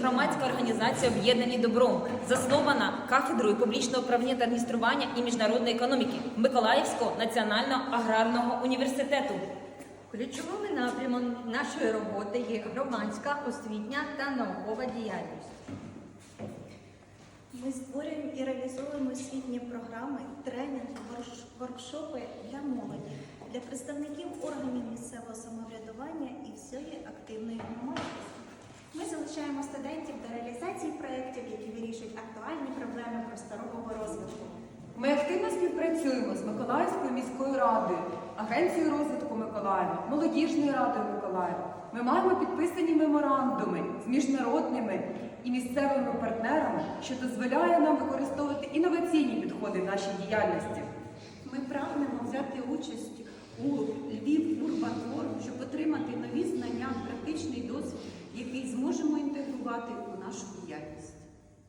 Громадська організація Об'єднані добром, заснована кафедрою публічного управління та адміністрування і міжнародної економіки Миколаївського національного аграрного університету. Ключовими напрямом нашої роботи є громадська, освітня та наукова діяльність. Ми створюємо і реалізовуємо освітні програми, тренінги, воркшопи для молоді, для представників органів місцевого самоврядування і всієї активної громадськості. Ми залучаємо студентів до реалізації проєктів, які вирішують актуальні проблеми просторового розвитку. Ми активно співпрацюємо з Миколаївською міською радою, Агенцією розвитку Миколаєва, Молодіжною радою Миколаєва. Ми маємо підписані меморандуми з міжнародними і місцевими партнерами, що дозволяє нам використовувати інноваційні підходи в нашій діяльності. Ми прагнемо взяти участь у інтегрувати у нашу діяльність.